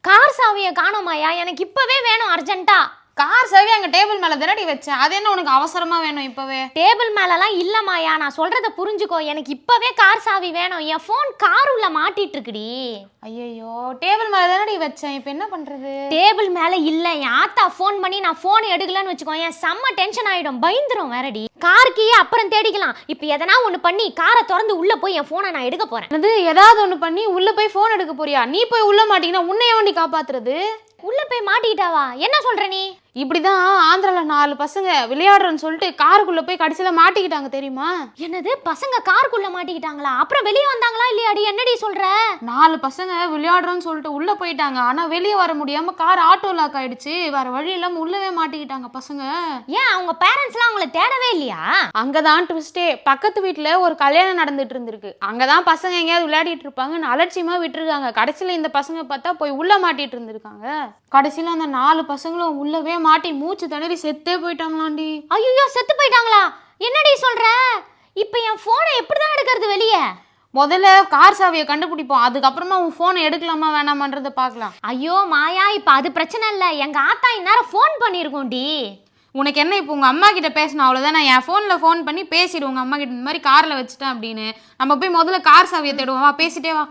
Car சாவியை காணோமாயா? எனக்கு இப்பவே வேணும் அர்ஜென்ட்டா. கார் சாவி அங்க டேபிள் மேல தானடி வச்சேன். அது என்ன உனக்கு அவசரமா வேணும் இப்பவே? டேபிள் மேலலாம் இல்லம்மாயா நான் சொல்றத புரிஞ்சுக்கோ. எனக்கு இப்பவே கார் சாவி வேணும். என் ஃபோன் கார் உள்ள மாட்டிட்டு இருக்குடி ஐயோ டேபிள் மேல தானடி வச்சேன். இப்போ என்ன பண்றது? டேபிள் மேல இல்ல. என் ஆத்தா ஃபோன் பண்ணி நான் ஃபோன் எடுக்கலன்னு வச்சுக்கோ. என் செம்ம டென்ஷன் ஆயிடும். பயந்துரும் வேறடி. கார் அப்புறம் தேடிக்கலாம். இப்போ எதனா ஒன்று பண்ணி காரை திறந்து உள்ள போய் என் ஃபோனை நான் எடுக்க போறேன். அது ஏதாவது ஒன்று பண்ணி உள்ள போய் ஃபோன் எடுக்க போறியா? நீ போய் உள்ள மாட்டீங்கன்னா உன்னைய வண்டி காப்பாத்துறது? உள்ள போய் மாட்டிக்கிட்டாவா? என்ன சொல்ற நீ? இப்படிதான் ஆந்திரால நாலு பசங்க விளையாடுறேன்னு சொல்லிட்டு காருக்குள்ள போய் கடைசியில மாட்டிக்கிட்டாங்க தெரியுமா? என்னது? பசங்க காருக்குள்ள மாட்டிக்கிட்டாங்களா? அப்புறம் வெளியே வந்தாங்களா இல்லையாடி என்னடி சொல்ற? நாலு பசங்க விளையாடுறோன்னு சொல்லிட்டு உள்ள போயிட்டாங்க. ஆனா வெளியே வர முடியாம கார் ஆட்டோ லாக் ஆயிடுச்சு. வேற வழி இல்லாம உள்ளவே மாட்டிக்கிட்டாங்க பசங்க. ஏன் அவங்க பேரண்ட்ஸ்லாம் அவங்கள தேடவே இல்லையா? அங்கதான் ட்விஸ்டே பக்கத்து வீட்ல ஒரு கல்யாணம் நடந்துட்டு இருந்திருக்கு. அங்கதான் பசங்க எங்கேயாவது விளையாடிட்டு இருப்பாங்கன்னு அலட்சியமா விட்டுருக்காங்க. கடைசியில இந்த பசங்க பார்த்தா போய் உள்ள மாட்டிட்டு இருந்திருக்காங்க. கடைசியில அந்த நாலு பசங்களும் உள்ளவே மாட்டி மூச்சு திணறி செத்தே போயிட்டாங்களாண்டி. ஐயோ செத்து போயிட்டாங்களா? என்னடி சொல்ற? இப்போ என் ஃபோனை எப்படி தான் எடுக்கிறது வெளியே? முதல்ல கார் சாவியை கண்டுபிடிப்போம். அதுக்கப்புறமா உன் ஃபோனை எடுக்கலாமா வேணாமான்றதை பார்க்கலாம். ஐயோ மாயா இப்போ அது பிரச்சனை இல்லை. எங்க ஆத்தா இந்நேரம் ஃபோன் பண்ணியிருக்கோண்டி உனக்கு என்ன இப்போ உங்கள் அம்மா கிட்ட பேசணும்? அவ்வளோதான் நான் என் ஃபோனில் ஃபோன் பண்ணி பேசிடு. உங்கள் அம்மா கிட்ட இந்த மாதிரி காரில் வச்சுட்டேன் அப்படின்னு. நம்ம போய் முதல்ல கார் சாவியை தேடுவோம். வா பேசிட்டே வா.